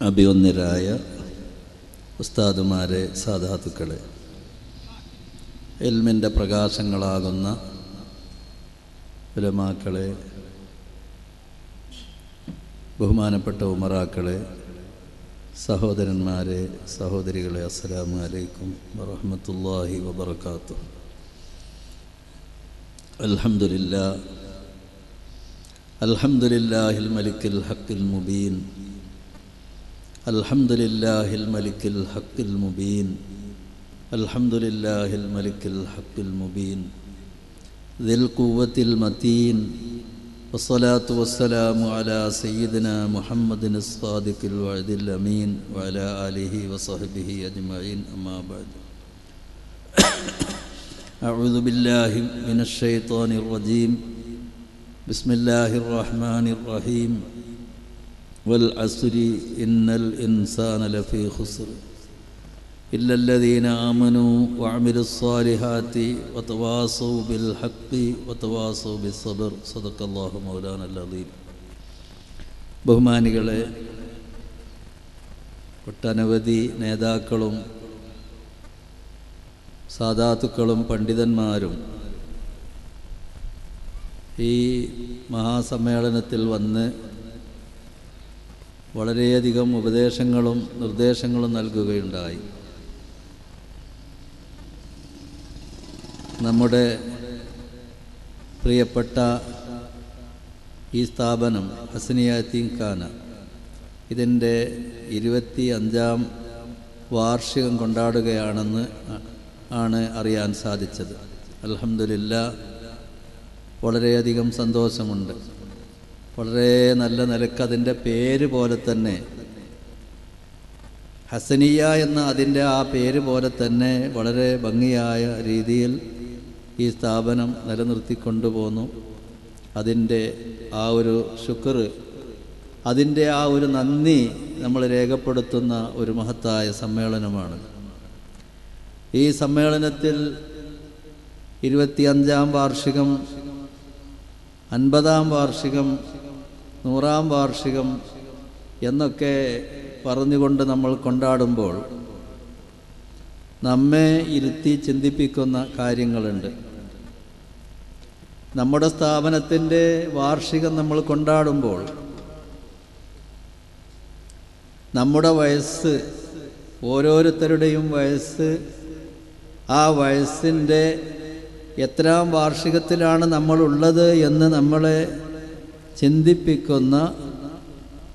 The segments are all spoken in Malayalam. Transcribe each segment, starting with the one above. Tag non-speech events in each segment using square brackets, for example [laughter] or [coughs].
അഭിവന്യരായ ഉസ്താദുമാരെ സാധാത്തുക്കളെ എൽമിന്റെ പ്രകാശങ്ങളാകുന്ന ഉലമാക്കളെ ബഹുമാനപ്പെട്ട ഉമറാക്കളെ സഹോദരന്മാരെ സഹോദരികളെ അസ്സലാമു അലൈക്കും വറഹമത്തല്ലാഹി വബർക്കാത്തു അൽഹംദുലില്ലാ അൽഹംദുലില്ലാഹിൽ മലിക്കിൽ ഹക്കിൽ മുബീൻ الحمد لله الملك الحق المبين. الحمد لله الملك الحق المبين. ذي القوة المتين. والصلاة والسلام على سيدنا محمد الصادق الوعد الأمين وعلى آله وصحبه أجمعين. أما بعد. أعوذ بالله من الشيطان الرجيم. بسم الله الرحمن الرحيم. والعصر إن الإنسان لفي خسر إلا الذين آمنوا وعملوا الصالحات وتواصوا بالحق وتواصوا بالصبر صدق الله مولانا العظيم ബഹുമാനികളെ ഒട്ടനവധി നേതാക്കളും സാധാത്തുക്കളും പണ്ഡിതന്മാരും ഈ മഹാസമ്മേളനത്തിൽ വന്ന് വളരെയധികം ഉപദേശങ്ങളും നിർദ്ദേശങ്ങളും നൽകുകയുണ്ടായി. നമ്മുടെ പ്രിയപ്പെട്ട ഈ സ്ഥാപനം ഹസനിയാത്തീൻ ഖാന ഇതിന്റെ ഇരുപത്തി അഞ്ചാം വാർഷികം കൊണ്ടാടുകയാണെന്ന് ആണ് അറിയാൻ സാധിച്ചത്. അലഹമില്ല വളരെയധികം സന്തോഷമുണ്ട്. വളരെ നല്ല നിലയ്ക്ക് അതിന്റെ പേര് പോലെ തന്നെ. ഹസനിയ എന്ന അതിന്റെ ആ പേര് പോലെ തന്നെ വളരെ ഭംഗിയായ രീതിയിൽ ഈ സ്ഥാപനം നിലനിർത്തിക്കൊണ്ടുപോന്നു. അതിന്റെ ആ ഒരു ശുക്ർ അതിന്റെ ആ ഒരു നന്ദി നമ്മൾ രേഖപ്പെടുത്തുന്ന ഒരു മഹത്തായ സമ്മേളനമാണ്. ഈ സമ്മേളനത്തിൽ ഇരുപത്തിയഞ്ചാം വാർഷികം അൻപതാം വാർഷികം നൂറാം വാർഷികം എന്നൊക്കെ പറഞ്ഞുകൊണ്ട് നമ്മൾ കൊണ്ടാടുമ്പോൾ നമ്മെ ഇരുത്തി ചിന്തിപ്പിക്കുന്ന കാര്യങ്ങളുണ്ട്. നമ്മുടെ സ്ഥാപനത്തിന്റെ വാർഷികം നമ്മൾ കൊണ്ടാടുമ്പോൾ നമ്മുടെ വയസ്സ് ഓരോരുത്തരുടെയും വയസ്സ് ആ വയസ്സിന്റെ എത്രാം വാർഷികത്തിലാണ് നമ്മളുള്ളത് എന്ന് നമ്മളെ ചിന്തിപ്പിക്കുന്ന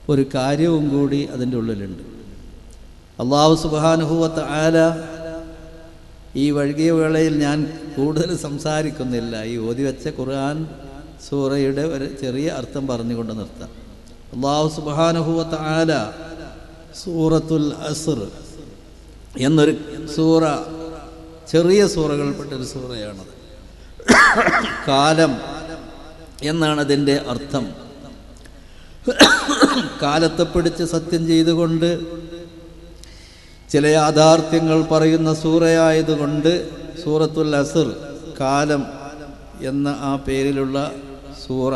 ഒരു കാര്യവും കൂടി അതിന്റെ ഉള്ളിലുണ്ട്. അള്ളാഹു സുബാനുഭൂവത്ത് ആല ഈ വഴുകിയ വേളയിൽ ഞാൻ കൂടുതൽ സംസാരിക്കുന്നില്ല. ഈ ഓതി വെച്ച ഖുർആൻ സൂറയുടെ ഒരു ചെറിയ അർത്ഥം പറഞ്ഞുകൊണ്ട് നിർത്താം. അള്ളാഹു സുബാനുഭൂവത്ത് ആല സൂറത്തുൽ അസർ എന്നൊരു സൂറ ചെറിയ സൂറകൾപ്പെട്ടൊരു സൂറയാണത്. കാലം എന്നാണ് അതിന്റെ അർത്ഥം. കാലത്തെ പിടിച്ച് സത്യം ചെയ്തുകൊണ്ട് ചില യാഥാർത്ഥ്യങ്ങൾ പറയുന്ന സൂറയായതുകൊണ്ട് സൂറത്തുൽ അസർ കാലം എന്ന ആ പേരിലുള്ള സൂറ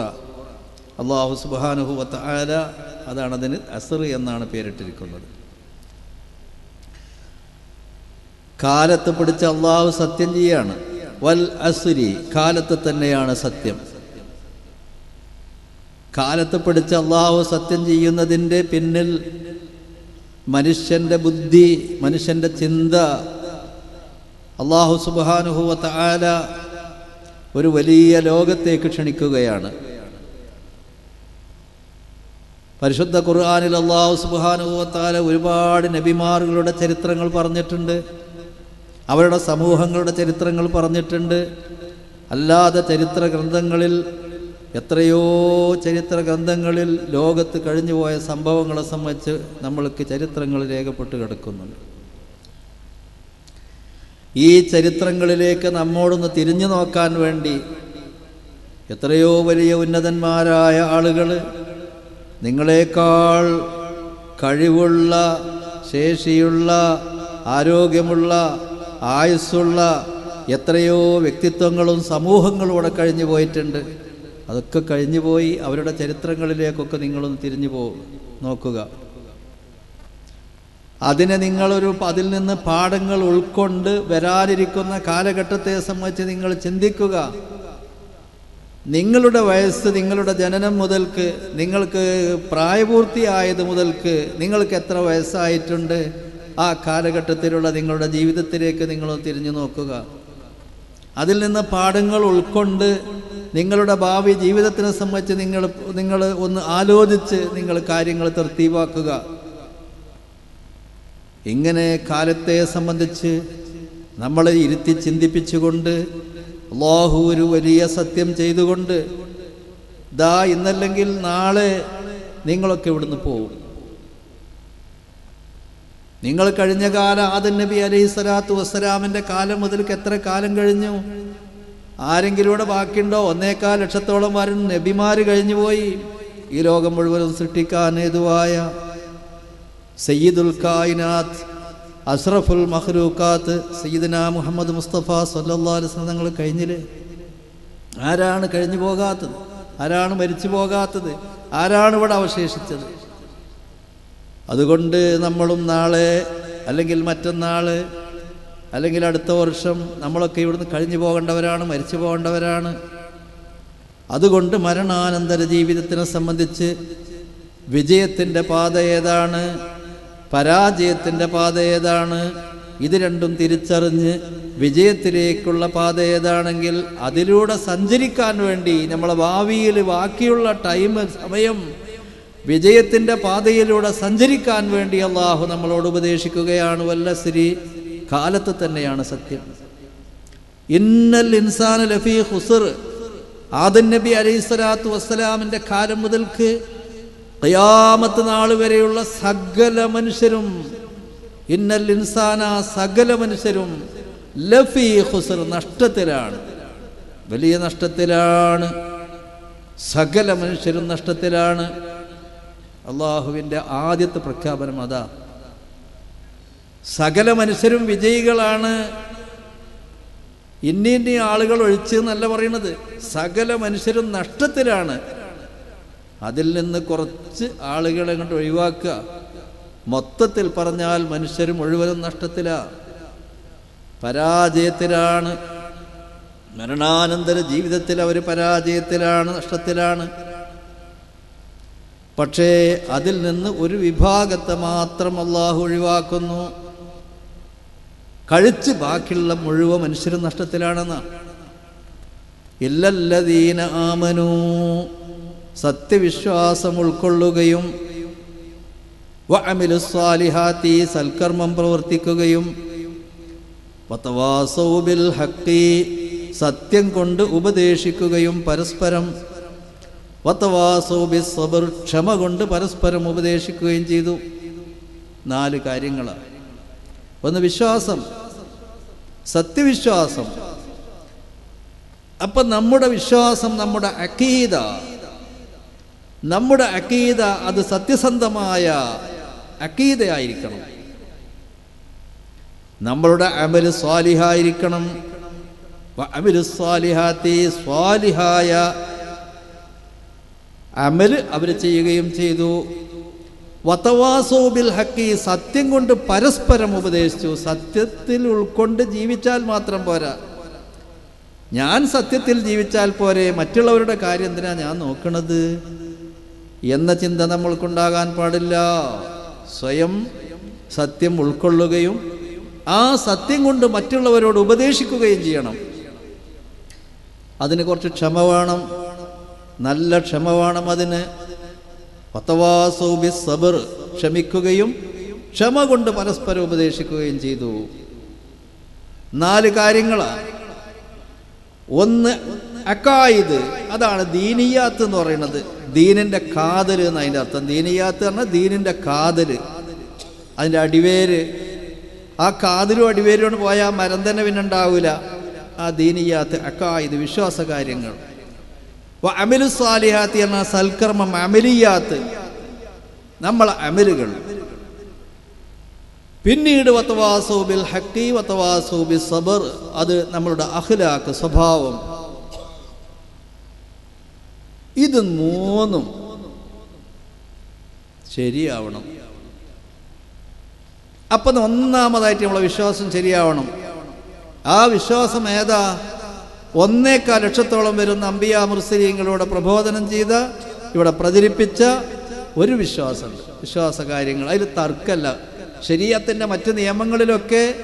അള്ളാഹു സുബാനുഹുവത്ത് ആല അതാണ് അതിന് അസർ എന്നാണ് പേരിട്ടിരിക്കുന്നത്. കാലത്ത് പിടിച്ച് അള്ളാഹു സത്യം ചെയ്യാണ്. വൽ അസുരി കാലത്ത് തന്നെയാണ് സത്യം. കാലത്ത് പിടിച്ച് അള്ളാഹു സത്യം ചെയ്യുന്നതിന്റെ പിന്നിൽ മനുഷ്യന്റെ ബുദ്ധി മനുഷ്യന്റെ ചിന്ത അള്ളാഹു സുബാനുഹുവത്ത ആല ഒരു വലിയ ലോകത്തേക്ക് ക്ഷണിക്കുകയാണ്. പരിശുദ്ധ ഖുർആാനിൽ അള്ളാഹു സുബാനുഭവത്താല ഒരുപാട് നബിമാറുകളുടെ ചരിത്രങ്ങൾ പറഞ്ഞിട്ടുണ്ട്. അവരുടെ സമൂഹങ്ങളുടെ ചരിത്രങ്ങൾ പറഞ്ഞിട്ടുണ്ട്. അല്ലാതെ ചരിത്ര ഗ്രന്ഥങ്ങളിൽ എത്രയോ ചരിത്ര ഗ്രന്ഥങ്ങളിൽ ലോകത്ത് കഴിഞ്ഞുപോയ സംഭവങ്ങളെ സംബന്ധിച്ച് നമ്മൾക്ക് ചരിത്രങ്ങൾ രേഖപ്പെട്ട് കിടക്കുന്നുണ്ട്. ഈ ചരിത്രങ്ങളിലേക്ക് നമ്മോടൊന്ന് തിരിഞ്ഞു നോക്കാൻ വേണ്ടി എത്രയോ വലിയ ഉന്നതന്മാരായ ആളുകൾ നിങ്ങളെക്കാൾ കഴിവുള്ള ശേഷിയുള്ള ആരോഗ്യമുള്ള ആയുസ്സുള്ള എത്രയോ വ്യക്തിത്വങ്ങളും സമൂഹങ്ങളും ഇവിടെ കഴിഞ്ഞു പോയിട്ടുണ്ട് അതൊക്കെ കഴിഞ്ഞു പോയി അവരുടെ ചരിത്രങ്ങളിലേക്കൊക്കെ നിങ്ങളൊന്ന് തിരിഞ്ഞു പോ നോക്കുക. അതിനെ നിങ്ങളൊരു അതിൽ നിന്ന് പാഠങ്ങൾ ഉൾക്കൊണ്ട് വരാനിരിക്കുന്ന കാലഘട്ടത്തെ സംബന്ധിച്ച് നിങ്ങൾ ചിന്തിക്കുക. നിങ്ങളുടെ വയസ്സ് നിങ്ങളുടെ ജനനം മുതൽക്ക് നിങ്ങൾക്ക് പ്രായപൂർത്തിയായത് മുതൽക്ക് നിങ്ങൾക്ക് എത്ര വയസ്സായിട്ടുണ്ട്? ആ കാലഘട്ടത്തിലുള്ള നിങ്ങളുടെ ജീവിതത്തിലേക്ക് നിങ്ങൾ തിരിഞ്ഞു നോക്കുക. അതിൽ നിന്ന് പാഠങ്ങൾ ഉൾക്കൊണ്ട് നിങ്ങളുടെ ഭാവി ജീവിതത്തിനെ സംബന്ധിച്ച് നിങ്ങൾ നിങ്ങൾ ഒന്ന് ആലോചിച്ച് നിങ്ങൾ കാര്യങ്ങൾ തൃപ്തിവാക്കുക. ഇങ്ങനെ കാലത്തെ സംബന്ധിച്ച് നമ്മളെ ഇരുത്തി ചിന്തിപ്പിച്ചുകൊണ്ട് അള്ളാഹു ഒരു വലിയ സത്യം ചെയ്തുകൊണ്ട് ദാ ഇന്നല്ലെങ്കിൽ നാളെ നിങ്ങളൊക്കെ ഇവിടുന്ന് പോകും നിങ്ങൾ കഴിഞ്ഞ കാലം ആദൻ നബി അലൈഹി സ്വലാത്തു വസ്സലാമിന്റെ കാലം മുതൽക്ക് എത്ര കാലം കഴിഞ്ഞു? ആരെങ്കിലും ഇവിടെ ബാക്കിയുണ്ടോ ഒന്നേക്കാൽ ലക്ഷത്തോളം വരും നബിമാർ കഴിഞ്ഞു പോയി. ഈ ലോകം മുഴുവനും സൃഷ്ടിക്കാൻ ഹേതുവായ സയ്യിദുൽ കായിനാത്ത് അഷ്റഫുൽ മഹ്റൂഖാത്ത് സയ്യിദന മുഹമ്മദ് മുസ്തഫ വസല്ലം തങ്ങൾ കഴിഞ്ഞില്ലേ? ആരാണ് കഴിഞ്ഞു പോകാത്തത്? ആരാണ് മരിച്ചു പോകാത്തത്? ആരാണ് ഇവിടെ അവശേഷിച്ചത്? അതുകൊണ്ട് നമ്മളും നാളെ അല്ലെങ്കിൽ മറ്റന്നാൾ അല്ലെങ്കിൽ അടുത്ത വർഷം നമ്മളൊക്കെ ഇവിടുന്ന് കഴിഞ്ഞു പോകേണ്ടവരാണ് മരിച്ചു പോകേണ്ടവരാണ്. അതുകൊണ്ട് മരണാനന്തര ജീവിതത്തിനെ സംബന്ധിച്ച് വിജയത്തിന്റെ പാത ഏതാണ് പരാജയത്തിന്റെ പാത ഏതാണ് ഇത് രണ്ടും തിരിച്ചറിഞ്ഞ് വിജയത്തിലേക്കുള്ള പാത ഏതാണെങ്കിൽ അതിലൂടെ സഞ്ചരിക്കാൻ വേണ്ടി നമ്മളെ ഭാവിയിൽ ബാക്കിയുള്ള ടൈം സമയം വിജയത്തിന്റെ പാതയിലൂടെ സഞ്ചരിക്കാൻ വേണ്ടി അള്ളാഹു നമ്മളോട് ഉപദേശിക്കുകയാണ്. വല്ല ശ്രീ കാലത്ത് തന്നെയാണ് സത്യം. ഇന്നൽ ഇൻസാൻ ലഫി ഹുസർ ആദൻ നബി അലൈഹി സ്വലാത്തു വസ്സലാമിന്റെ കാലം മുതൽക്ക് കയാമത്ത് നാൾ വരെയുള്ള സകല മനുഷ്യരും ഇന്നൽ ഇൻസാന സകല മനുഷ്യരും ലഫി ഹുസർ നഷ്ടത്തിലാണ്. വലിയ നഷ്ടത്തിലാണ്. സകല മനുഷ്യരും നഷ്ടത്തിലാണ്. അള്ളാഹുവിന്റെ ആദ്യത്തെ പ്രഖ്യാപനം അതാ. സകല മനുഷ്യരും വിജയികളാണ്. ഇന്ന ഇന്ന ആളുകൾ ഒഴിച്ച് എന്നല്ല പറയണത് സകല മനുഷ്യരും നഷ്ടത്തിലാണ്. അതിൽ നിന്ന് കുറച്ച് ആളുകളെ കൊണ്ട് ഒഴിവാക്കുക. മൊത്തത്തിൽ പറഞ്ഞാൽ മനുഷ്യർ മുഴുവനും നഷ്ടത്തിലാണ് പരാജയത്തിലാണ്. മരണാനന്തര ജീവിതത്തിൽ അവർ പരാജയത്തിലാണ് നഷ്ടത്തിലാണ്. പക്ഷേ അതിൽ നിന്ന് ഒരു വിഭാഗത്തെ മാത്രം അള്ളാഹു ഒഴിവാക്കുന്നു. കഴിച്ച് ബാക്കിയുള്ള മുഴുവൻ മനുഷ്യരും നഷ്ടത്തിലാണെന്ന്. ഇല്ലല്ലദീന ആമനൂ സത്യവിശ്വാസം ഉൾക്കൊള്ളുകയും വഅമിലുസ്വാലിഹാത്തി സൽക്കർമ്മം പ്രവർത്തിക്കുകയും വതവാസൗബിൽ ഹക്കി സത്യം കൊണ്ട് ഉപദേശിക്കുകയും പരസ്പരം വത്തവാസൗ സബർ ക്ഷമ കൊണ്ട് പരസ്പരം ഉപദേശിക്കുകയും ചെയ്തു. നാല് കാര്യങ്ങളാണ് ഒന്ന് വിശ്വാസം. സത്യവിശ്വാസം. അപ്പം നമ്മുടെ വിശ്വാസം നമ്മുടെ അക്കീത നമ്മുടെ അക്കീത അത് സത്യസന്ധമായ അക്കീതയായിരിക്കണം നമ്മളുടെ അമൽ സ്വാലിഹായിരിക്കണം. അമൽ സ്വാലിഹാത്തി സ്വാലിഹായ അമൽ അവർ ചെയ്യുകയും ചെയ്തു. വതവാസോബിൽ ഹക്കി സത്യം കൊണ്ട് പരസ്പരം ഉപദേശിച്ചു. സത്യത്തിൽ ഉൾക്കൊണ്ട് ജീവിച്ചാൽ മാത്രം പോരാ. ഞാൻ സത്യത്തിൽ ജീവിച്ചാൽ പോരെ മറ്റുള്ളവരുടെ കാര്യം എന്തിനാ ഞാൻ നോക്കണത്? എന്ന ചിന്ത നമ്മൾക്കുണ്ടാകാൻ പാടില്ല. സ്വയം സത്യം ഉൾക്കൊള്ളുകയും ആ സത്യം കൊണ്ട് മറ്റുള്ളവരോട് ഉപദേശിക്കുകയും ചെയ്യണം. അതിന് കുറച്ച് ക്ഷമ വേണം. നല്ല ക്ഷമ വേണം അതിന്. പത്തവാസൗബി സബർ ക്ഷമിക്കുകയും ക്ഷമ കൊണ്ട് പരസ്പരം ഉപദേശിക്കുകയും ചെയ്തു. നാല് കാര്യങ്ങളാണ് ഒന്ന് അക്കായിദ് അതാണ് ദീനിയാത്ത് എന്ന് പറയുന്നത്. ദീനിന്റെ കാതൽ എന്ന് അതിന്റെ അർത്ഥം. ദീനിയാത്ത് പറഞ്ഞാൽ ദീനിന്റെ കാതൽ അതിന്റെ അടിവേര്. ആ കാതിലും അടിവേരോട് പോയാൽ മരം തന്നെ പിന്നെ ഉണ്ടാവില്ല ആ ദീനിയാത്ത് അക്കായിദ് വിശ്വാസ കാര്യങ്ങൾ അമലു സാലിഹാത്ത് എന്ന സൽക്കർമ്മം അമലിയാത്ത്. നമ്മൾ അമലുകൾ. പിന്നീട് വത്തവാസൂബിൽ ഹക്കി വത്തവാസൂബി സബർ അത് നമ്മളുടെ അഖിലാക്ക് സ്വഭാവം. ഇത് മൂന്നും ശരിയാവണം. അപ്പം ഒന്നാമതായിട്ട് നമ്മളെ വിശ്വാസം ശരിയാവണം. ആ വിശ്വാസം ഏതാ? ഒന്നേക്കാൽ ലക്ഷത്തോളം വരുന്ന അമ്പിയ മുർസലീങ്ങളോട് പ്രബോധനം ചെയ്ത ഇവിടെ പ്രചരിപ്പിച്ച ഒരു വിശ്വാസമുണ്ട് വിശ്വാസ കാര്യങ്ങൾ അതിൽ തർക്കമല്ല ശരീരത്തിന്റെ മറ്റ് നിയമങ്ങളിലൊക്കെ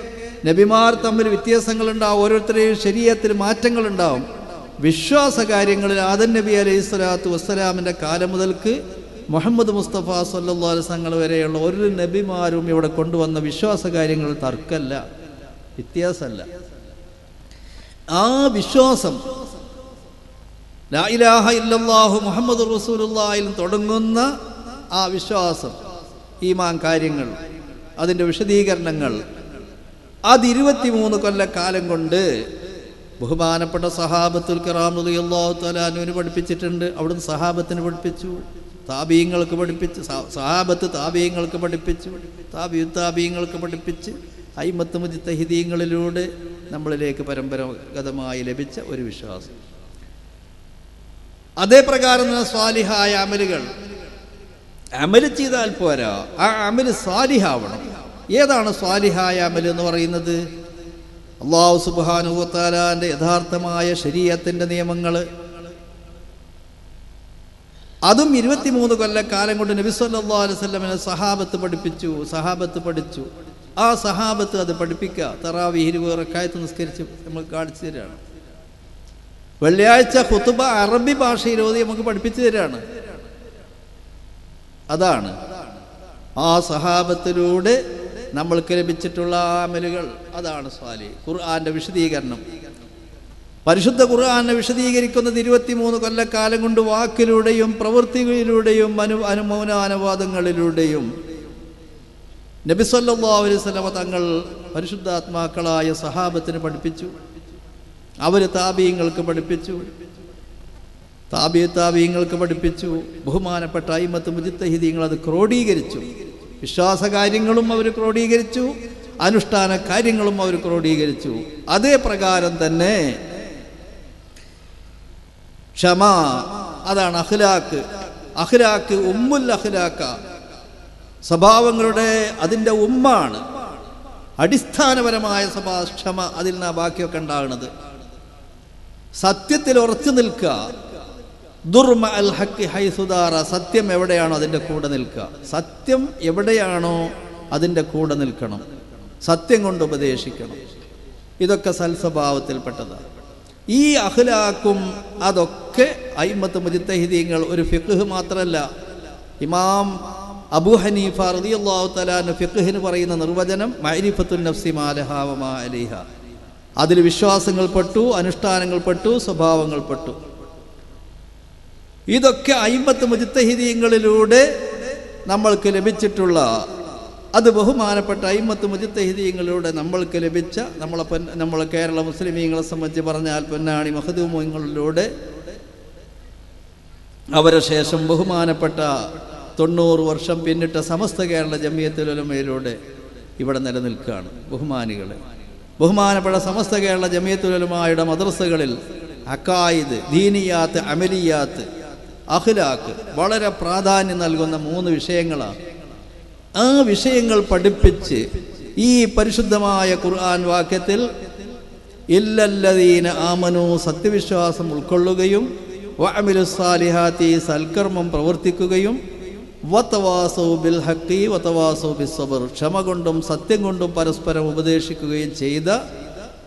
നബിമാർ തമ്മിൽ വ്യത്യാസങ്ങളുണ്ടാവും. ഓരോരുത്തരെയും ശരീരത്തിൽ മാറ്റങ്ങളുണ്ടാവും. വിശ്വാസ കാര്യങ്ങളിൽ ആദൻ നബി അലൈഹി സ്വലാത്തു വസ്സലാമിന്റെ കാലം മുതൽക്ക് മുഹമ്മദ് മുസ്തഫ സല്ലാ അലസങ്ങൾ വരെയുള്ള ഒരു നബിമാരും ഇവിടെ കൊണ്ടുവന്ന വിശ്വാസ കാര്യങ്ങൾ തർക്കമല്ല വ്യത്യാസമല്ല ആ വിശ്വാസം. ലാ ഇലാഹ ഇല്ലല്ലാഹു മുഹമ്മദ് റസൂലുള്ളാഹിൽ തുടങ്ങുന്ന ആ വിശ്വാസം ഈമാൻ കാര്യങ്ങൾ അതിന്റെ വിശദീകരണങ്ങൾ അത് ഇരുപത്തിമൂന്ന് കൊല്ലക്കാലം കൊണ്ട് ബഹുമാനപ്പെട്ട സഹാബത്തുൽ കറാം അള്ളാഹു തലാനുവിന് പഠിപ്പിച്ചിട്ടുണ്ട്. അവിടുന്ന് സഹാബത്തിന് പഠിപ്പിച്ചു. താബീങ്ങൾക്ക് പഠിപ്പിച്ച് സഹാബത്ത് താബീങ്ങൾക്ക് പഠിപ്പിച്ചു. താബിയു താബീങ്ങൾക്ക് പഠിപ്പിച്ച് അയിമത്ത് മുജിത്തഹിദീങ്ങളിലൂടെ നമ്മളിലേക്ക് പരമ്പരാഗതമായി ലഭിച്ച ഒരു വിശ്വാസം. അതേ പ്രകാരം സ്വാലിഹായ അമലുകൾ. അമൽ ചെയ്താൽ പോരാ. ആ അമൽ സ്വാലിഹാവണം. ഏതാണ് സ്വാലിഹായ അമൽ എന്ന് പറയുന്നത്? അള്ളാഹു സുബാനുവത്താലാന്റെ യഥാർത്ഥമായ ശരീരത്തിന്റെ നിയമങ്ങൾ അതും ഇരുപത്തിമൂന്ന് കൊല്ലക്കാലം കൊണ്ട് നബി അലൈവല്ലമിനെ സഹാബത്ത് പഠിപ്പിച്ചു സഹാബത്ത് പഠിച്ചു. ആ സഹാബത്ത് അത് പഠിപ്പിക്കുക. തറാവി ഇരുപത് നിസ്കരിച്ച് നമ്മൾ കാണിച്ചു തരികയാണ് വെള്ളിയാഴ്ച കുത്തുബ അറബി ഭാഷയിൽ ഓതി നമുക്ക് പഠിപ്പിച്ചു തരികയാണ് അതാണ്. ആ സഹാബത്തിലൂടെ നമ്മൾക്ക് ലഭിച്ചിട്ടുള്ള ആമലുകൾ അതാണ് സ്വാലി. ഖുർആന്റെ വിശദീകരണം. പരിശുദ്ധ ഖുർആാനെ വിശദീകരിക്കുന്നത് ഇരുപത്തിമൂന്ന് കൊല്ലക്കാലം കൊണ്ട് വാക്കിലൂടെയും പ്രവൃത്തികളിലൂടെയും അനു അനുമൗനാനുവാദങ്ങളിലൂടെയും നബി സല്ലല്ലാഹു അലൈഹി വസല്ലമ തങ്ങൾ പരിശുദ്ധാത്മാക്കളായ സഹാബത്തിന് പഠിപ്പിച്ചു. അവർ താബീങ്ങൾക്ക് പഠിപ്പിച്ചു. താബി താബീങ്ങൾക്ക് പഠിപ്പിച്ചു. ബഹുമാനപ്പെട്ട അയിമത്ത് മുജിത്തഹിദീങ്ങൾ അത് ക്രോഡീകരിച്ചു. വിശ്വാസകാര്യങ്ങളും അവർ ക്രോഡീകരിച്ചു. അനുഷ്ഠാന കാര്യങ്ങളും അവർ ക്രോഡീകരിച്ചു. അതേ പ്രകാരം തന്നെ ക്ഷമ അതാണ് അഖ്ലാക്ക്. അഖ്ലാക്ക് ഉമ്മുൽ അഖ്ലാക്ക. സ്വഭാവങ്ങളുടെ അതിന്റെ ഉമ്മാണ്. അടിസ്ഥാനപരമായ സ്വഭാവ ക്ഷമ അതിൽ നിന്ന് ബാക്കിയൊക്കെ ഉണ്ടാകുന്നത് സത്യത്തിൽ ഉറച്ചു നിൽക്കുക. ദുർമ അൽ ഹക്കി ഹൈസുദാറ സത്യം എവിടെയാണോ അതിന്റെ കൂടെ നിൽക്കുക. സത്യം എവിടെയാണോ അതിന്റെ കൂടെ നിൽക്കണം. സത്യം കൊണ്ട് ഉപദേശിക്കണം. ഇതൊക്കെ സൽസ്വഭാവത്തിൽപ്പെട്ടതാണ്. ഈ അഖ്ലാക്കും അതൊക്കെ അയിമത്ത് മുജിത്തഹിദീങ്ങൾ ഒരു ഫിഖ് മാത്രമല്ല. ഇമാം അബു ഹനീഫ റളിയല്ലാഹു തആല ഫിഖ്ഹിന് പറയുന്ന നിർവചനം മഅരിഫത്തുൻ നഫ്സി മാലഹാവമാ അലിഹ. അതിൽ വിശ്വാസങ്ങൾ പെട്ടു അനുഷ്ഠാനങ്ങൾ പെട്ടു സ്വഭാവങ്ങൾ പെട്ടു. ഇതൊക്കെ അയിമ്പത്ത് മുജിത്തഹിദീങ്ങളിലൂടെ നമ്മൾക്ക് ലഭിച്ചിട്ടുള്ള അത് ബഹുമാനപ്പെട്ട അയിമത്ത് മുജിത്തഹിദീങ്ങളിലൂടെ നമ്മൾക്ക് ലഭിച്ച നമ്മളെ പൊൻ നമ്മളെ കേരള മുസ്ലിമീങ്ങളെ സംബന്ധിച്ച് പറഞ്ഞാൽ പൊന്നാണി മഹദൂമങ്ങളിലൂടെ അവരെ ശേഷം ബഹുമാനപ്പെട്ട തൊണ്ണൂറ് വർഷം പിന്നിട്ട സമസ്ത കേരള ജമിയത്തുലമയിലൂടെ ഇവിടെ നിലനിൽക്കുകയാണ് ബഹുമാനികളെ. ബഹുമാനപ്പെട്ട സമസ്ത കേരള ജമിയത്തുലമായുടെ മദ്രസകളിൽ അക്കായിദ് ദീനിയാത്ത് അമലിയാത്ത് അഖിലാക്ക് വളരെ പ്രാധാന്യം നൽകുന്ന മൂന്ന് വിഷയങ്ങളാണ്. ആ വിഷയങ്ങൾ പഠിപ്പിച്ച് ഈ പരിശുദ്ധമായ ഖുർആൻ വാക്യത്തിൽ ഇല്ലല്ലതീന ആമനു സത്യവിശ്വാസം ഉൾക്കൊള്ളുകയും വഅമിലുസ്സാലിഹാത്തി സൽക്കർമ്മം പ്രവർത്തിക്കുകയും ക്ഷമ കൊണ്ടും സത്യം കൊണ്ടും പരസ്പരം ഉപദേശിക്കുകയും ചെയ്ത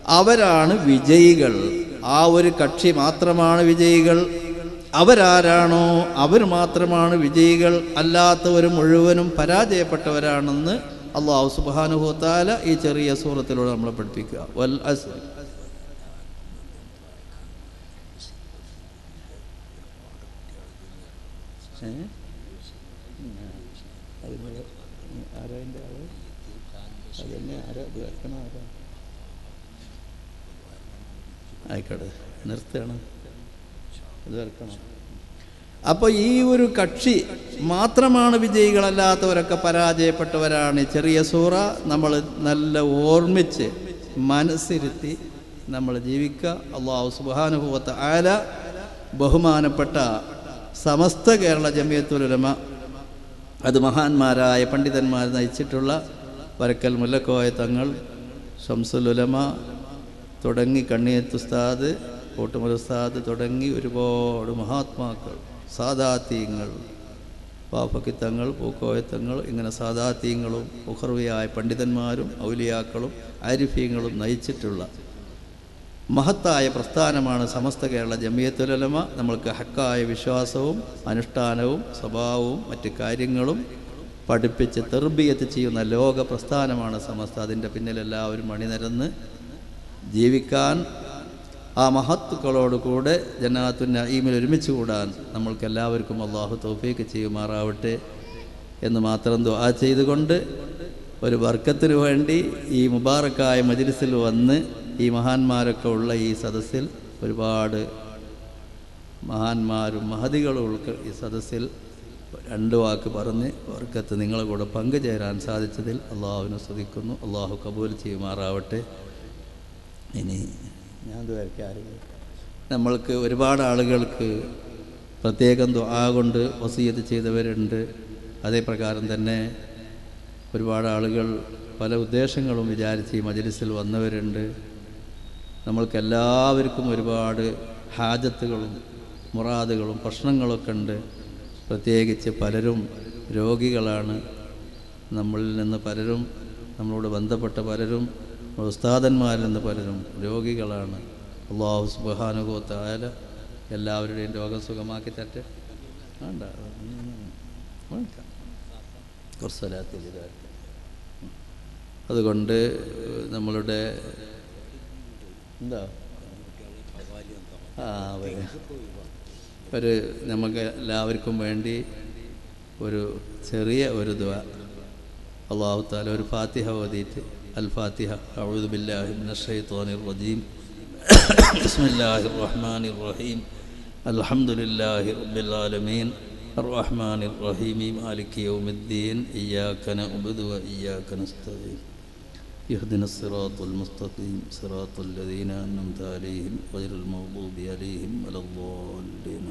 അവരാണ് വിജയികൾ. ആ ഒരു കക്ഷി മാത്രമാണ് വിജയികൾ. അവരാരാണോ? അവർ മാത്രമാണ് വിജയികൾ. അല്ലാത്തവർ മുഴുവനും പരാജയപ്പെട്ടവരാണെന്ന് അള്ളാഹു സുബാനുഹോത്താല ഈ ചെറിയ സൂറത്തിലൂടെ നമ്മളെ പഠിപ്പിക്കുക. വൽ അസ്ർ ഏ? അതിന് ആരാ എന്റെ ആൾ അതന്നെ ആരാ ഇത് ആരാ. ആയിക്കോട്ടെ നിർത്തുകയാണ്. ഇത് അപ്പോൾ ഈ ഒരു കക്ഷി മാത്രമാണ് വിജയികളല്ലാത്തവരൊക്കെ പരാജയപ്പെട്ടവരാണ്. ചെറിയ സൂറ നമ്മൾ നല്ല ഓർമ്മിച്ച് മനസ്സിരുത്തി നമ്മൾ ജീവിക്കുക. അള്ളാഹു സുബാനുഭവത്ത് ആല ബഹുമാനപ്പെട്ട സമസ്ത കേരള ജമിയത്തുലമ അത് മഹാന്മാരായ പണ്ഡിതന്മാർ നയിച്ചിട്ടുള്ള വരക്കൽ മുല്ലക്കോയ തങ്ങൾ ഷംസുലുലമ തുടങ്ങി കണ്ണിയത്ത് ഉസ്താദ് കോട്ടുമല ഉസ്താദ് തുടങ്ങി ഒരുപാട് മഹാത്മാക്കൾ സാദാത്യങ്ങൾ പാപ്പക്കിത്തങ്ങൾ പൂക്കോയത്തങ്ങൾ ഇങ്ങനെ സാദാത്യങ്ങളും ഉഹർവിയായ പണ്ഡിതന്മാരും ഔലിയാക്കളും ആരിഫ്യങ്ങളും നയിച്ചിട്ടുള്ള മഹത്തായ പ്രസ്ഥാനമാണ് സമസ്ത കേരള ജമിയത്തുലമ നമ്മൾക്ക് ഹക്കായ വിശ്വാസവും അനുഷ്ഠാനവും സ്വഭാവവും മറ്റ് കാര്യങ്ങളും പഠിപ്പിച്ച് തെർബിയത്ത് ചെയ്യുന്ന ലോക പ്രസ്ഥാനമാണ് സമസ്ത. അതിന്റെ പിന്നിലെല്ലാവരും അണിനിരന്ന് ജീവിക്കാൻ ആ മഹത്തുക്കളോട് കൂടെ ജന്നാത്തു നഈമിൽ ഒരുമിച്ച് കൂടാൻ നമ്മൾക്ക് എല്ലാവർക്കും അള്ളാഹു തൗഫീക്ക് ചെയ്യുമാറാവട്ടെ എന്ന് മാത്രം ദുആ ചെയ്തുകൊണ്ട് ഒരു വർക്കത്തിനു വേണ്ടി ഈ മുബാറക്കായ മജിലിസിൽ വന്ന് ഈ മഹാന്മാരൊക്കെ ഉള്ള ഈ സദസ്സിൽ ഒരുപാട് മഹാന്മാരും മഹതികളും ഉൾക്ക ഈ സദസ്സിൽ രണ്ട് വാക്ക് പറഞ്ഞ് വർക്കത്ത് നിങ്ങളെ കൂടെ പങ്കുചേരാൻ സാധിച്ചതിൽ അള്ളാഹുവിനെ സ്തുതിക്കുന്നു. അള്ളാഹു കബൂൽ ചെയ്യുമാറാവട്ടെ. ഇനി ഞാൻ ഇതുവരെ നമ്മൾക്ക് ഒരുപാട് ആളുകൾക്ക് പ്രത്യേകം ദുആ കൊണ്ട് വസീയത്ത് ചെയ്തവരുണ്ട്. അതേ പ്രകാരം തന്നെ ഒരുപാട് ആളുകൾ പല ഉദ്ദേശങ്ങളും വിചാരിച്ച് ഈ മജലിസിൽ വന്നവരുണ്ട്. നമ്മൾക്ക് എല്ലാവർക്കും ഒരുപാട് ഹാജത്തുകളും മുറാദുകളും പ്രശ്നങ്ങളൊക്കെ ഉണ്ട്. പ്രത്യേകിച്ച് പലരും രോഗികളാണ്. നമ്മളിൽ നിന്ന് പലരും നമ്മളോട് ബന്ധപ്പെട്ട പലരും ഉസ്താദന്മാരിൽ നിന്ന് പലരും രോഗികളാണ്. അള്ളാഹു സുബാനുഭവത്തായാല എല്ലാവരുടെയും രോഗം സുഖമാക്കി തട്ടെ വേണ്ട. കുറച്ച് അതുകൊണ്ട് നമ്മളുടെ എന്താ ആ വരാം. ഒരു നമുക്ക് എല്ലാവർക്കും വേണ്ടി ഒരു ചെറിയ ഒരു ദുവ അള്ളാഹു താല ഒരു ഫാത്തിഹ ഓതിയിട്ട് അൽ ഫാത്തിഹ أعوذ بالله من الشيطان الرجيم بسم الله الرحمن الرحيم الحمد لله رب العالمين الرحمن الرحيم مالك يوم الدين إياك نعبد وإياك نستعين يهدنا الصراط المستقيم صراط الذين أنعمت عليهم غير المغضوب عليهم ولا الضالين.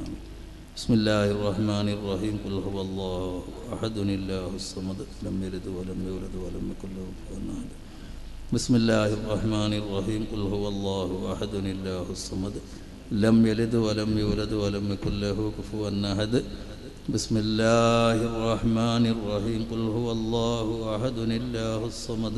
بسم الله الرحمن الرحيم. قل هو الله أحد الله الصمد لم يلد ولم يولد ولم يكن له كفوا أحد. بسم الله الرحمن الرحيم. قل هو الله أحد الله الصمد لم يلد ولم يولد ولم يكن له كفوا أحد. بسم الله الرحمن الرحيم. قل هو الله أحد الله الصمد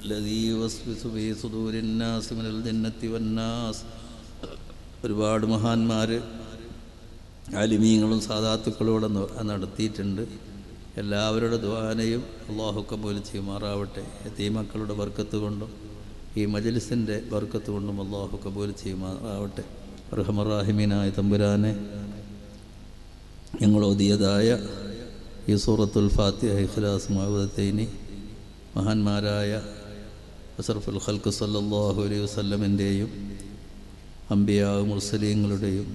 الذي يوسوس في صدور الناس من الجنة والناس ഒരുപാട് മഹാന്മാർ ആലിമീങ്ങളും സാധാത്തുക്കളും ഇവിടെ ന- നടത്തിയിട്ടുണ്ട് എല്ലാവരുടെ ദ്വാനയും അള്ളാഹു കബൂൽ ചെയ്യുമാറാവട്ടെ എത്തീമക്കളുടെ ബർക്കത്ത് കൊണ്ടും ഈ മജലിസിൻ്റെ ബർക്കത്ത് കൊണ്ടും അള്ളാഹു കബൂൽ ചെയ്യുമാറാവട്ടെ റഹമറാഹിമീനായ തമ്പുരാനെ ഞങ്ങൾ ഓതിയതായ ഈ സൂറത്തുൽ ഫാത്തിഹ ഇഖ്ലാസ് മുഅവദത്തൈനി മഹാന്മാരായ അസർഫുൽ ഖൽക്ക് സല്ലാഹു അലൈഹി വസ്ലമിന്റെയും അംബിയാ മുർസലീങ്ങളുടെയും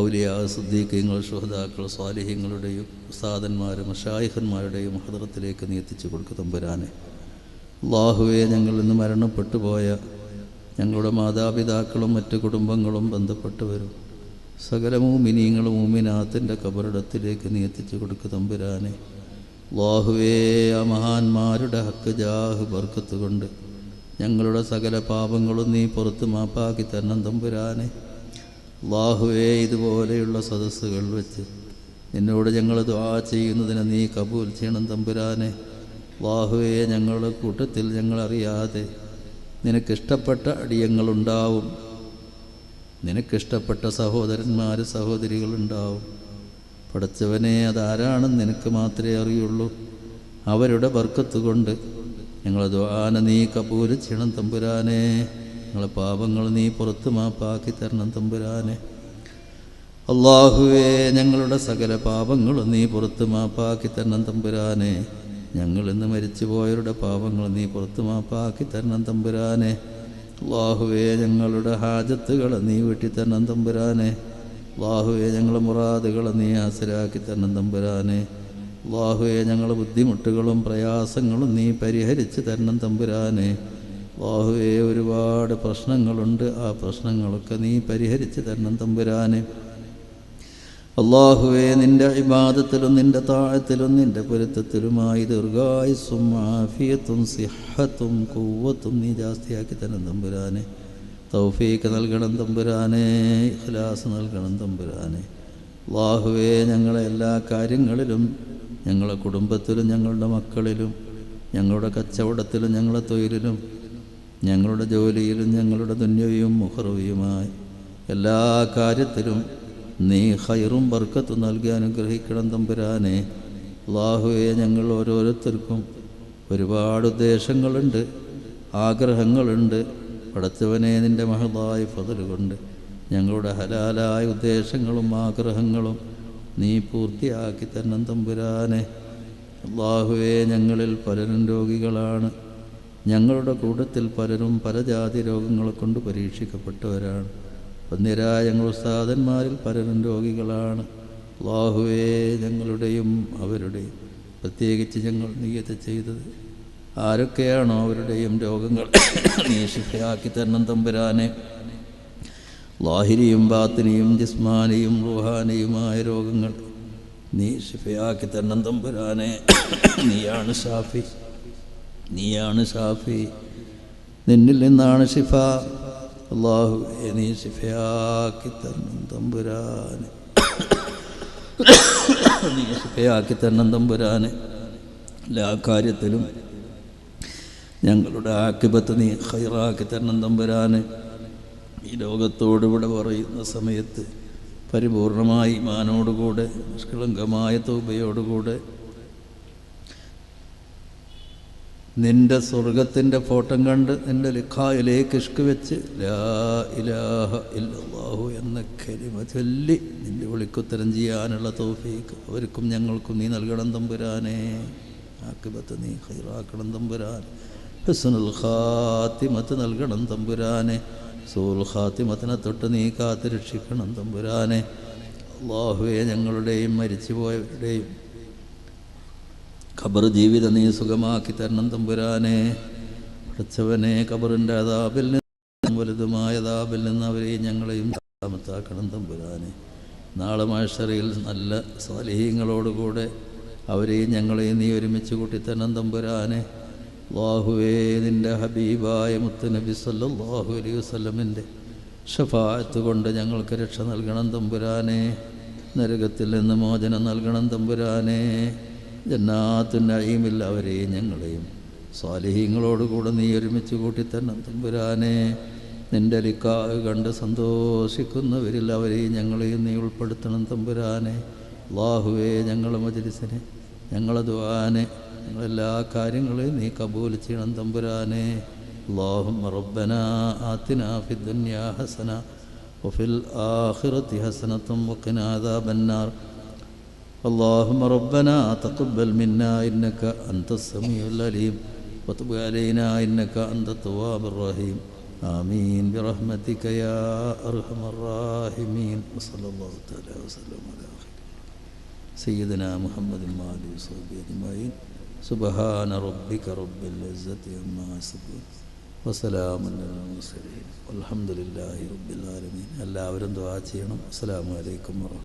ഔലിയാ സുദ്ദീഖിങ്ങൾ ഷുഹദാക്കൾ സ്വാലിഹ്യങ്ങളുടെയും ഉസ്താദന്മാരും മഷായിഖന്മാരുടെയും ഹദറത്തിലേക്ക് നീ കൊടുക്കുക തമ്പുരാനെ. അള്ളാഹുവെ ഞങ്ങൾ ഇന്ന് മരണപ്പെട്ടു പോയ ഞങ്ങളുടെ മാതാപിതാക്കളും മറ്റ് കുടുംബങ്ങളും ബന്ധപ്പെട്ടവരും സകല മൂമിനീങ്ങളും മൂമിനാത്തിന്റെ കബറിടത്തിലേക്ക് നീ കൊടുക്കുക തമ്പുരാനെ. അള്ളാഹുവേ ആ മഹാന്മാരുടെ ഹക്ക് ജാഹ് ബർക്കത്തുകൊണ്ട് ഞങ്ങളുടെ സകല പാപങ്ങളും നീ പുറത്ത് മാപ്പാക്കി തരണം തമ്പുരാനെ. അള്ളാഹുവേ ഇതുപോലെയുള്ള സദസ്സുകൾ വെച്ച് നിന്നോട് ഞങ്ങൾ ദ്വാ ചെയ്യുന്നതിന് നീ കബൂൽ ചെയ്യണം തമ്പുരാനെ. അള്ളാഹുവേ ഞങ്ങളുടെ കൂട്ടത്തിൽ ഞങ്ങളറിയാതെ നിനക്കിഷ്ടപ്പെട്ട അടിയങ്ങളുണ്ടാവും. നിനക്കിഷ്ടപ്പെട്ട സഹോദരന്മാർ സഹോദരികളുണ്ടാവും. പഠിച്ചവനെ അതാരാണെന്ന് നിനക്ക് മാത്രമേ അറിയുള്ളൂ. അവരുടെ ബർക്കത്ത് കൊണ്ട് ഞങ്ങളെ ദ്വാന നീ കപൂര് ചെയ്യണം തമ്പുരാനെ. ഞങ്ങളെ പാപങ്ങൾ നീ പുറത്ത് മാപ്പാക്കി തരണം തമ്പുരാനെ. അള്ളാഹുവേ ഞങ്ങളുടെ സകല പാപങ്ങളും നീ പുറത്ത് മാപ്പാക്കി തരണം തമ്പുരാനെ. ഞങ്ങൾ ഇന്ന് മരിച്ചുപോയവരുടെ പാപങ്ങൾ നീ പുറത്ത് മാപ്പാക്കി തരണം തമ്പുരാനെ. അള്ളാഹുവേ ഞങ്ങളുടെ ഹാജത്തുകൾ നീ വീട്ടി തരണം തമ്പുരാനെ. അള്ളാഹുവെ ഞങ്ങളെ മുറാദുകളെ നീ ഹാസിലാക്കി തരണം തമ്പുരാനെ. അള്ളാഹുവെ ഞങ്ങളെ ബുദ്ധിമുട്ടുകളും പ്രയാസങ്ങളും നീ പരിഹരിച്ച് തരണം തമ്പുരാനെ. അള്ളാഹുവെ ഒരുപാട് പ്രശ്നങ്ങളുണ്ട് ആ പ്രശ്നങ്ങളൊക്കെ നീ പരിഹരിച്ച് തരണം തമ്പുരാനെ. അള്ളാഹുവെ നിന്റെ ഇബാദത്തിലും നിന്റെ താഴത്തിലും നിന്റെ പൊരുത്തത്തിലുമായി ദീർഘായുസും ആഫിയത്തും സിഹത്തും കൂവത്തും നീ ജാസ്തിയാക്കി തന്നെ തമ്പുരാനെ. തൗഫീക്ക് നൽകണം തമ്പുരാനെ ഇഖ്ലാസ് നൽകണം തമ്പുരാനെ. അള്ളാഹുവെ ഞങ്ങളെ എല്ലാ കാര്യങ്ങളിലും ഞങ്ങളുടെ കുടുംബത്തിലും ഞങ്ങളുടെ മക്കളിലും ഞങ്ങളുടെ കച്ചവടത്തിലും ഞങ്ങളുടെ തൊഴിലിലും ഞങ്ങളുടെ ജോലിയിലും ഞങ്ങളുടെ ദുന്യവിയും മുഹറവിയുമായി എല്ലാ കാര്യത്തിലും നീ ഹൈറും ബർക്കത്തും നൽകി അനുഗ്രഹിക്കണം തമ്പുരാനെ. അള്ളാഹുവെ ഞങ്ങൾ ഓരോരുത്തർക്കും ഒരുപാട് ഉദ്ദേശങ്ങളുണ്ട് ആഗ്രഹങ്ങളുണ്ട് പടച്ചവനെ നിന്റെ മഹതായ ഫതലുകൊണ്ട് ഞങ്ങളുടെ ഹലാലായ ഉദ്ദേശങ്ങളും ആഗ്രഹങ്ങളും നീ പൂർത്തിയാക്കി തന്നെ തമ്പുരാനെ. അള്ളാഹുവെ ഞങ്ങളിൽ പലരും രോഗികളാണ്. ഞങ്ങളുടെ കൂട്ടത്തിൽ പലരും പല ജാതി രോഗങ്ങളെ കൊണ്ട് പരീക്ഷിക്കപ്പെട്ടവരാണ്. പന്നിരായ ഞങ്ങൾ ഉസ്താദന്മാരിൽ പലരും രോഗികളാണ്. അള്ളാഹുവേ ഞങ്ങളുടെയും അവരുടെയും. പ്രത്യേകിച്ച് ഞങ്ങൾ നീയത്ത് ചെയ്തത് ആരൊക്കെയാണോ അവരുടെയും രോഗങ്ങൾ? [coughs] നീ ശിഫയാക്കി തരണം തമ്പുരാനെ. ലാഹിരിയും ബാത്തിനിയും ജിസ്മാനിയും റുഹാനിയുമായ രോഗങ്ങൾ നീ ശിഫയാക്കി തരണം തമ്പുരാനെ. [coughs] നീയാണ് ഷാഫി. നീയാണ് ഷാഫി. നിന്നിൽ നിന്നാണ് ഷിഫ അള്ളാഹു നീ ഷിഫയാക്കി തരണം തമ്പുരാനെ. [coughs] നീ ഷിഫയാക്കി തരണം തമ്പുരാനെ. എല്ലാ കാര്യത്തിലും ഞങ്ങളുടെ ആക്കിബത്ത് നീ ഹൈറാക്കി തരണം തമ്പുരാന്. ഈ ലോകത്തോട് പറയുന്ന സമയത്ത് പരിപൂർണമായി മാനോടുകൂടെ നിഷ്കളങ്കമായ തൂബയോടുകൂടെ നിന്റെ സ്വർഗത്തിന്റെ ഫോട്ടം കണ്ട് നിന്റെ ലിഖായിലേക്ക് ഇഷ്ക് വെച്ച് ലാ ഇലാഹ ഇല്ലാഹു എന്ന കരിമ ചൊല്ലി നിന്റെ വിളിക്കുത്തരം ചെയ്യാനുള്ള തോഫീക്ക് അവർക്കും ഞങ്ങൾക്കും നീ നൽകണം തമ്പുരാനേ. ആക്കിബത്ത് നീ ഹൈറാക്കണം തമ്പുരാൻ ഹുസ്നുൽ ഖാത്തിമത്ത് നൽകണം തമ്പുരാനെ. സൂൽ ഖാത്തിമത്തിനെ തൊട്ട് നീ കാത്ത് രക്ഷിക്കണം തമ്പുരാനെ. അള്ളാഹുവെ ഞങ്ങളുടെയും മരിച്ചുപോയവരുടെയും ഖബർ ജീവിതം നീ സുഖമാക്കി തരണം തമ്പുരാനെ. പഠിച്ചവനെ ഖബറിന്റെ അതാബിൽ നിന്നും വലുതുമായ അതാബിൽ നിന്ന് അവരെയും ഞങ്ങളെയും താമത്താക്കണം തമ്പുരാനെ. നാളെ മാഷറയിൽ നല്ല സ്വാലഹീങ്ങളോടുകൂടെ അവരെയും ഞങ്ങളെയും നീ ഒരുമിച്ച് കൂട്ടിത്തരണം തമ്പുരാനെ. അള്ളാഹുവേ നിന്റെ ഹബീബായ മുത്തുനബി സല്ലാഹു അലൈ വസ്ലമിന്റെ ഷഫായത്ത് കൊണ്ട് ഞങ്ങൾക്ക് രക്ഷ നൽകണം തമ്പുരാനെ. നരകത്തിൽ നിന്ന് മോചനം നൽകണം തമ്പുരാനെ. ജന്നാത്തു നഈമിൽ അവരെയും ഞങ്ങളെയും സ്വാലിഹീങ്ങളോടുകൂടെ നീ ഒരുമിച്ച് കൂട്ടിത്തരണം തമ്പുരാനെ. നിന്റെ ലിക്കാ കണ്ട് സന്തോഷിക്കുന്നവരിൽ അവരെയും ഞങ്ങളെയും നീ ഉൾപ്പെടുത്തണം തമ്പുരാനെ. അള്ളാഹുവേ ഞങ്ങളെ മജലിസിനെ ഞങ്ങളെ ദുആനെ ഞങ്ങളെല്ലാ കാര്യങ്ങളെയും നീ കബൂൽ ചെയ്യണം തമ്പുരാനെ اللهم ربنا آتنا في الدنيا حسنة وفي الآخرة حسنة وقنا عذاب النار اللهم ربنا تقبل منا إنك أنت السميع العليم وتب علينا إنك أنت التواب الرحيم آمين برحمتك يا أرحم الراحمين وصلى الله تعالى وسلم على خير سيدنا محمد وآله وصحبه أجمعين سبحان ربك رب العزة عما يصفون وسلام على المرسلين والحمد لله رب العالمين എല്ലാവരും ദുആ ചെയ്യണം അസ്സലാമു അലൈക്കും വറഹ്മത്തുള്ളാഹി